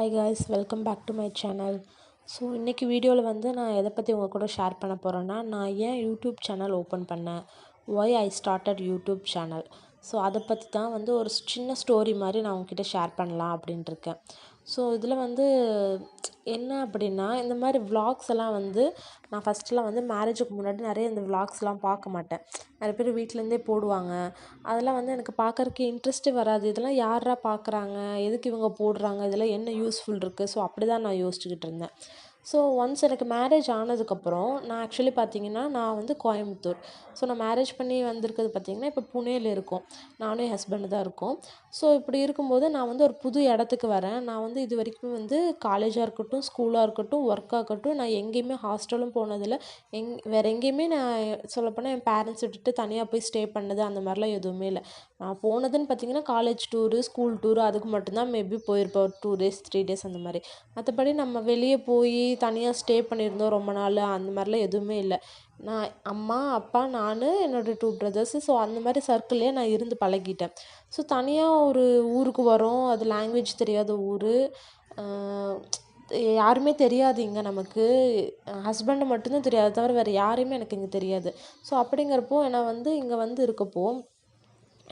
Hi guys welcome back to my channel so இன்றைக்கி வீடியோவில் வந்து நான் எதை பற்றி உங்கள் கூட ஷேர் பண்ண போகிறேன்னா நான் ஏன் யூடியூப் சேனல் ஓப்பன் பண்ணேன்? Why I started YouTube channel so அதை பற்றி தான் வந்து ஒரு சின்ன ஸ்டோரி மாதிரி நான் உங்ககிட்ட ஷேர் பண்ணலாம் அப்படின்ட்டுருக்கேன் ஸோ இதில் வந்து என்ன அப்படின்னா இந்த மாதிரி vlogs எல்லாம் வந்து நான் ஃபஸ்ட்டுலாம் வந்து மேரேஜுக்கு முன்னாடி நிறைய இந்த vlogsலாம் பார்க்க மாட்டேன். நிறைய பேர் வீட்டிலேருந்தே போடுவாங்க. அதெல்லாம் வந்து எனக்கு பார்க்கறக்கு இன்ட்ரெஸ்ட்டே வராது. இதெல்லாம் யார்ரா பார்க்குறாங்க? எதுக்கு இவங்க போடுறாங்க? இதெல்லாம் என்ன யூஸ்ஃபுல் இருக்குது ஸோ அப்படி தான் நான் யோசிச்சுக்கிட்டு இருந்தேன். ஸோ ஒன்ஸ் எனக்கு மேரேஜ் ஆனதுக்கப்புறம் நான் ஆக்சுவலி பார்த்தீங்கன்னா நான் வந்து கோயம்புத்தூர். ஸோ நான் மேரேஜ் பண்ணி வந்திருக்கிறது பார்த்தீங்கன்னா இப்போ புனேயில் இருக்கோம். நானும் என் ஹஸ்பண்டு தான் இருக்கோம். ஸோ இப்படி இருக்கும்போது நான் வந்து ஒரு புது இடத்துக்கு வரேன். நான் வந்து இது வரைக்கும் வந்து காலேஜாக இருக்கட்டும் ஸ்கூலாக இருக்கட்டும் ஒர்க்காக இருக்கட்டும் நான் எங்கேயுமே ஹாஸ்டலும் போனதில்லை. எங் வேறு எங்கேயுமே நான் சொல்லப்போனால் என் பேரண்ட்ஸ் விட்டுட்டு தனியாக போய் ஸ்டே பண்ணது அந்த மாதிரிலாம் எதுவுமே இல்லை. நான் போனதுன்னு பார்த்தீங்கன்னா காலேஜ் டூரு ஸ்கூல் டூரு அதுக்கு மட்டும்தான் மேபி போயிருப்பேன். ஒரு டூ டேஸ் த்ரீ டேஸ் அந்த மாதிரி. மற்றபடி நம்ம வெளியே போய் தனியாக ஸ்டே பண்ணியிருந்தோம் ரொம்ப நாள். அந்த மாதிரிலாம் எதுவுமே இல்லை. நான் அம்மா அப்பா நான் என்னோடய டூ பிரதர்ஸு ஸோ அந்த மாதிரி சர்க்கிள்லேயே நான் இருந்து பழகிட்டேன். ஸோ தனியாக ஒரு ஊருக்கு வரோம். அது லாங்குவேஜ் தெரியாத ஊர். யாருமே தெரியாது இங்கே நமக்கு. ஹஸ்பண்டு மட்டும்தான் தெரியாது. தவிர வேறு யாரையுமே எனக்கு இங்கே தெரியாது. ஸோ அப்படிங்கிறப்போ நான் வந்து இங்கே வந்து இருக்கப்போ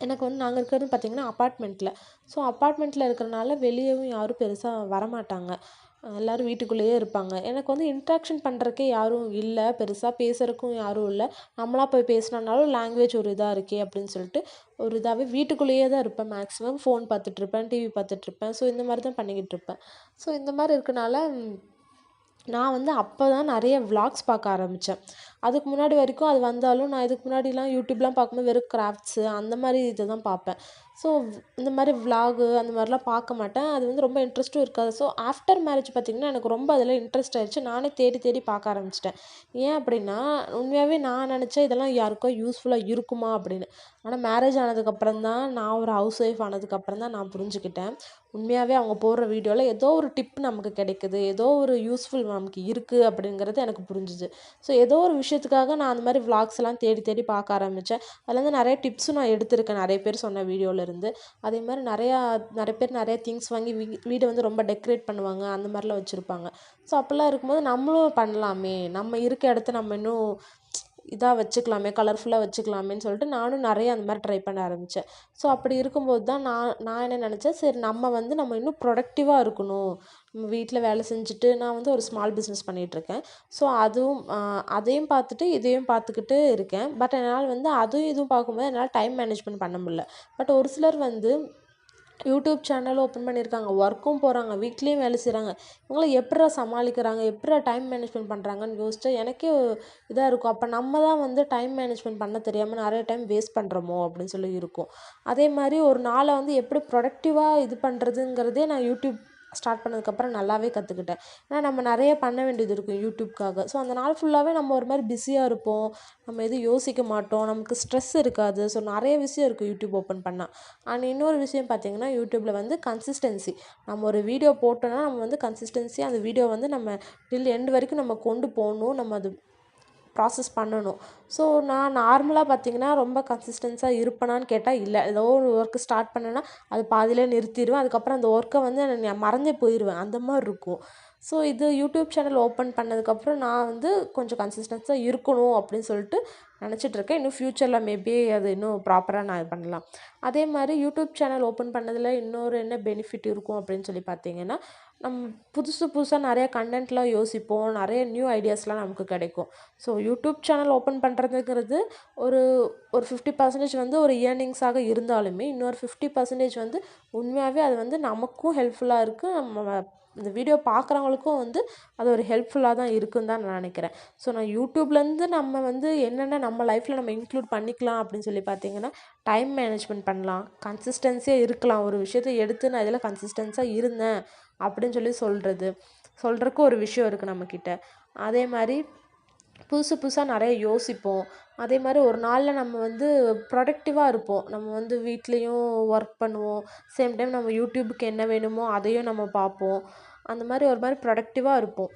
எனக்கு வந்து நாங்கள் இருக்கிறது பார்த்திங்கன்னா அப்பார்ட்மெண்ட்டில் ஸோ அப்பார்ட்மெண்ட்டில் இருக்கிறனால வெளியேவும் யாரும் பெருசாக வரமாட்டாங்க. எல்லோரும் வீட்டுக்குள்ளேயே இருப்பாங்க. எனக்கு வந்து இன்ட்ராக்ஷன் பண்ணுறக்கே யாரும் இல்லை. பெருசாக பேசுகிறக்கும் யாரும் இல்லை. நம்மளா போய் பேசினாலும் லாங்குவேஜ் ஒரு இதாக இருக்கே அப்படின்னு சொல்லிட்டு ஒரு இதாகவே வீட்டுக்குள்ளேயே தான் இருப்பேன். மேக்ஸிமம் ஃபோன் பார்த்துட்ருப்பேன் டிவி பார்த்துட்ருப்பேன் ஸோ இந்த மாதிரி தான் பண்ணிக்கிட்டு இருப்பேன். ஸோ இந்த மாதிரி இருக்கனால நான் வந்து அப்போ தான் நிறைய vlogs பார்க்க ஆரம்பித்தேன் அதுக்கு முன்னாடி வரைக்கும் அது வந்தாலும் நான் இதுக்கு முன்னாடிலாம் யூடியூப்லாம் பார்க்கும்போது வெறும் கிராஃப்ட்ஸு அந்த மாதிரி இதை தான் பார்ப்பேன். ஸோ இந்த மாதிரி விலாகு அந்த மாதிரிலாம் பார்க்க மாட்டேன். அது வந்து ரொம்ப இன்ட்ரெஸ்ட்டும் இருக்காது. ஸோ ஆஃப்டர் மேரேஜ் பார்த்திங்கன்னா எனக்கு ரொம்ப அதில் இன்ட்ரெஸ்ட் ஆகிடுச்சு நானே தேடி தேடி பார்க்க ஆரம்பிச்சிட்டேன். ஏன் அப்படின்னா உண்மையாகவே நான் நினச்சேன் இதெல்லாம் யாருக்கோ யூஸ்ஃபுல்லாக இருக்குமா அப்படின்னு. ஆனால் மேரேஜ் ஆனதுக்கப்புறம் தான் நான் ஒரு ஹவுஸ் ஒய்ஃப் ஆனதுக்கப்புறம் தான் நான் புரிஞ்சுக்கிட்டேன். உண்மையாகவே அவங்க போடுற வீடியோவில் ஏதோ ஒரு டிப் நமக்கு கிடைக்குது. ஏதோ ஒரு யூஸ்ஃபுல் நமக்கு இருக்குது அப்படிங்கிறது எனக்கு புரிஞ்சுது. ஸோ ஏதோ ஒரு விஷயம் விஷயத்துக்காக நான் அந்த மாதிரி vlogs எல்லாம் தேடி தேடி பார்க்க ஆரம்பித்தேன் அதில் வந்து நிறைய டிப்ஸும் நான் எடுத்திருக்கேன். நிறைய பேர் சொன்ன வீடியோவிலேருந்து அதே மாதிரி நிறையா நிறைய பேர் நிறைய திங்ஸ் வாங்கி வீ வீடை வந்து ரொம்ப டெக்கரேட் பண்ணுவாங்க. அந்த மாதிரிலாம் வச்சுருப்பாங்க. ஸோ அப்படிலாம் இருக்கும்போது நம்மளும் பண்ணலாமே. நம்ம இருக்க இடத்த நம்ம இன்னும் இதாக வச்சுக்கலாமே கலர்ஃபுல்லாக வச்சுக்கலாமேன்னு சொல்லிட்டு நானும் நிறைய அந்த மாதிரி ட்ரை பண்ண ஆரம்பித்தேன் ஸோ அப்படி இருக்கும்போது தான் நான் நான் என்ன நினச்சேன் சரி நம்ம வந்து நம்ம இன்னும் ப்ரொடக்டிவாக இருக்கணும். நம்ம வீட்டில் வேலை செஞ்சுட்டு நான் வந்து ஒரு ஸ்மால் பிஸ்னஸ் பண்ணிகிட்ருக்கேன் ஸோ அதுவும் அதையும் பார்த்துட்டு இதையும் பார்த்துக்கிட்டு இருக்கேன். பட் என்னால் வந்து அதுவும் இதுவும் பார்க்கும்போது என்னால் டைம் மேனேஜ்மெண்ட் பண்ண முடியல. பட் ஒரு சிலர் வந்து யூடியூப் சேனலும் ஓப்பன் பண்ணியிருக்காங்க. ஒர்க்கும் போகிறாங்க வீட்லேயும் வேலை செய்கிறாங்க இவங்களாம் எப்படிரா சமாளிக்கிறாங்க? எப்படிரா டைம் மேனேஜ்மெண்ட் பண்ணுறாங்கன்னு யோசிச்சா எனக்கே இதாக இருக்கும். அப்போ நம்ம தான் வந்து டைம் மேனேஜ்மெண்ட் பண்ண தெரியாமல் நிறைய டைம் வேஸ்ட் பண்ணுறோமோ அப்படின்னு சொல்லி இருக்கும். அதே மாதிரி ஒரு நாளை வந்து எப்படி ப்ரொடக்டிவாக இது பண்ணுறதுங்கிறதே நான் யூடியூப் ஸ்டார்ட் பண்ணதுக்கப்புறம் நல்லாவே கற்றுக்கிட்டேன் ஏன்னா நம்ம நிறைய பண்ண வேண்டியது இருக்கும் யூடியூப்காக. ஸோ அந்த நாள் ஃபுல்லாகவே நம்ம ஒரு மாதிரி பிஸியாக இருப்போம். நம்ம எதுவும் யோசிக்க மாட்டோம். நமக்கு ஸ்ட்ரெஸ் இருக்காது. ஸோ நிறைய விஷயம் இருக்குது யூடியூப் ஓப்பன் பண்ணால் அண்ட் இன்னொரு விஷயம் பார்த்திங்கன்னா யூடியூப்பில் வந்து கன்சிஸ்டன்சி நம்ம ஒரு வீடியோ போட்டோன்னா நம்ம வந்து கன்சிஸ்டன்சி அந்த வீடியோ வந்து நம்ம டில் எண்டு வரைக்கும் நம்ம கொண்டு போகணும். நம்ம அது ப்ராசஸ் பண்ணணும். ஸோ நான் நார்மலாக பார்த்தீங்கன்னா ரொம்ப கன்சிஸ்டன்ஸாக இருப்பேனான்னு கேட்டால் இல்லை. ஏதோ ஒரு ஒர்க்கு ஸ்டார்ட் பண்ணேன்னா அது பாதியிலே நிறுத்திடுவேன். அதுக்கப்புறம் அந்த ஒர்க்கை வந்து நான் மறந்தே போயிடுவேன் அந்த மாதிரி இருக்கும். ஸோ இது யூடியூப் சேனல் ஓப்பன் பண்ணதுக்கப்புறம் நான் வந்து கொஞ்சம் கன்சிஸ்டன்ஸாக இருக்கணும் அப்படின்னு சொல்லிட்டு நினச்சிட்ருக்கேன். இன்னும் ஃப்யூச்சரில் மேபி அது இன்னும் ப்ராப்பராக நான் இது பண்ணலாம். அதே மாதிரி யூடியூப் சேனல் ஓப்பன் பண்ணதில் இன்னொரு என்ன பெனிஃபிட் இருக்கும் அப்படின்னு சொல்லி பார்த்தீங்கன்னா நம்ம புதுசு புதுசாக நிறைய கண்டென்ட்லாம் யோசிப்போம். நிறைய நியூ ஐடியாஸ்லாம் நமக்கு கிடைக்கும். ஸோ யூடியூப் சேனல் ஓப்பன் பண்ணுறதுங்கிறது ஒரு ஒரு ஃபிஃப்டி பர்சன்டேஜ் வந்து ஒரு இயர்னிங்ஸாக இருந்தாலுமே இன்னொரு ஃபிஃப்டி பர்சன்டேஜ் வந்து உண்மையாகவே அது வந்து நமக்கும் ஹெல்ப்ஃபுல்லாக இருக்குது நம்ம இந்த வீடியோ பார்க்குறவங்களுக்கும் வந்து அது ஒரு ஹெல்ப்ஃபுல்லாக தான் இருக்குன்னு தான் நான் நினைக்கிறேன். ஸோ நான் யூடியூப்லேருந்து நம்ம வந்து என்னென்ன நம்ம லைஃப்பில் நம்ம இன்க்ளூட் பண்ணிக்கலாம் அப்படின்னு சொல்லி பார்த்தீங்கன்னா டைம் மேனேஜ்மெண்ட் பண்ணலாம். கன்சிஸ்டன்சியாக இருக்கலாம். ஒரு விஷயத்தை எடுத்து நான் இதில் கன்சிஸ்டன்ஸாக இருந்தேன் அப்படின்னு சொல்லி சொல்கிறது சொல்கிறக்கு ஒரு விஷயம் இருக்குது நம்மக்கிட்ட. அதே மாதிரி புதுசு புதுசாக நிறைய யோசிப்போம். அதே மாதிரி ஒரு நாளில் நம்ம வந்து ப்ரொடக்டிவாக இருப்போம். நம்ம வந்து வீட்லேயும் ஒர்க் பண்ணுவோம். சேம் டைம் நம்ம யூடியூபுக்கு என்ன வேணுமோ அதையும் நம்ம பார்ப்போம். அந்த மாதிரி ஒரு மாதிரி ப்ரொடக்டிவாக இருப்போம்.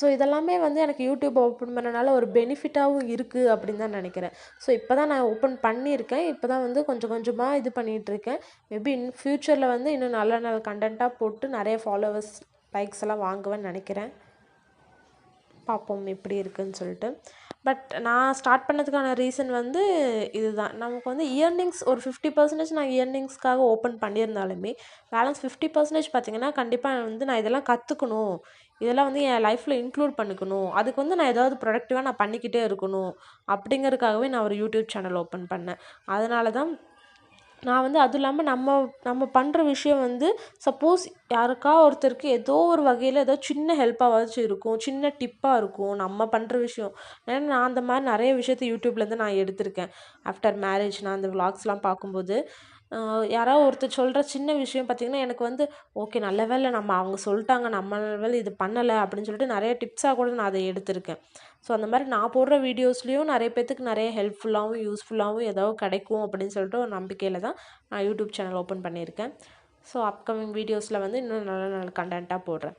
ஸோ இதெல்லாமே வந்து எனக்கு யூடியூப் ஓப்பன் பண்ணனால ஒரு பெனிஃபிட்டாகவும் இருக்குது அப்படின்னு தான் நினைக்கிறேன். ஸோ இப்போ தான் நான் ஓப்பன் பண்ணியிருக்கேன். இப்போ தான் வந்து கொஞ்சம் கொஞ்சமாக இது பண்ணிகிட்ருக்கேன் மேபி இன் ஃப்யூச்சரில் வந்து இன்னும் நல்ல நல்ல கண்டென்ட்டாக போட்டு நிறைய ஃபாலோவர்ஸ் லைக்ஸ் எல்லாம் வாங்குவேன்னு நினைக்கிறேன். பார்ப்போம் எப்படி இருக்குதுன்னு சொல்லிட்டு. பட் நான் ஸ்டார்ட் பண்ணதுக்கான ரீசன் வந்து இதுதான். நமக்கு வந்து இயர்னிங்ஸ் ஒரு ஃபிஃப்டி பர்சன்டேஜ் நான் இயர்னிங்ஸ்க்காக ஓப்பன் பண்ணியிருந்தாலுமே பேலன்ஸ் ஃபிஃப்டி பர்சன்டேஜ் பார்த்திங்கன்னா கண்டிப்பாக வந்து நான் இதெல்லாம் கற்றுக்கணும் இதெல்லாம் வந்து என் லைஃப்பில் இன்க்ளூட் பண்ணிக்கணும். அதுக்கு வந்து நான் ஏதாவது ப்ரொடக்டிவாக நான் பண்ணிக்கிட்டே இருக்கணும். அப்படிங்கிறதுக்காகவே நான் ஒரு யூடியூப் சேனல் ஓப்பன் பண்ணேன். அதனால தான் நான் வந்து அதுவும் இல்லாமல் நம்ம நம்ம பண்ணுற விஷயம் வந்து சப்போஸ் யாருக்கா ஒருத்தருக்கு ஏதோ ஒரு வகையில் ஏதோ சின்ன ஹெல்ப்பாவாச்சும் இருக்கும் சின்ன டிப்பாக இருக்கும் நம்ம பண்ணுற விஷயம். ஏன்னா நான் அந்த மாதிரி நிறைய விஷயத்த யூடியூப்லேருந்து நான் எடுத்திருக்கேன். ஆஃப்டர் மேரேஜ் நான் அந்த விலாக்ஸ்லாம் பார்க்கும்போது யாராவது ஒருத்தர் சொல்கிற சின்ன விஷயம் பார்த்திங்கன்னா எனக்கு வந்து ஓகே நல்ல வேலை நம்ம அவங்க சொல்லிட்டாங்க நம்ம வேலை இது பண்ணலை அப்படின்னு சொல்லிட்டு நிறைய டிப்ஸாக கூட நான் அதை எடுத்திருக்கேன். ஸோ அந்த மாதிரி நான் போடுற வீடியோஸ்லேயும் நிறைய பேர்த்துக்கு நிறைய ஹெல்ப்ஃபுல்லாகவும் யூஸ்ஃபுல்லாகவும் ஏதாவது கிடைக்கும் அப்படின்னு சொல்லிட்டு ஒரு நம்பிக்கையில் தான் நான் யூடியூப் சேனல் ஓப்பன் பண்ணியிருக்கேன். ஸோ அப்கமிங் வீடியோஸில் வந்து இன்னும் நல்ல நல்ல கண்டென்ட்டாக போடுறேன்.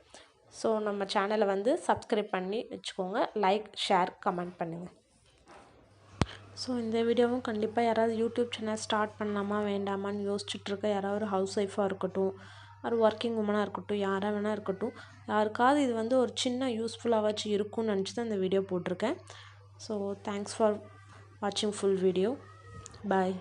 ஸோ நம்ம சேனலை வந்து சப்ஸ்கிரைப் பண்ணி வச்சுக்கோங்க. லைக் ஷேர் கமெண்ட் பண்ணுங்கள் ஸோ இந்த வீடியோவும் கண்டிப்பாக யாராவது யூடியூப் சேனல் ஸ்டார்ட் பண்ணலாமா வேண்டாமான்னு யோசிச்சுட்ருக்க யாராவது ஒரு ஹவுஸ் ஒய்ஃபாக இருக்கட்டும் ஒரு ஒர்க்கிங் உமனாக இருக்கட்டும் யாராக வேணா இருக்கட்டும் யாருக்காவது இது வந்து ஒரு சின்ன யூஸ்ஃபுல்லாகவாச்சும் இருக்கும்னு நினச்சி தான் இந்த வீடியோ போட்டிருக்கேன். ஸோ தேங்க்ஸ் ஃபார் வாட்சிங் ஃபுல் வீடியோ பாய்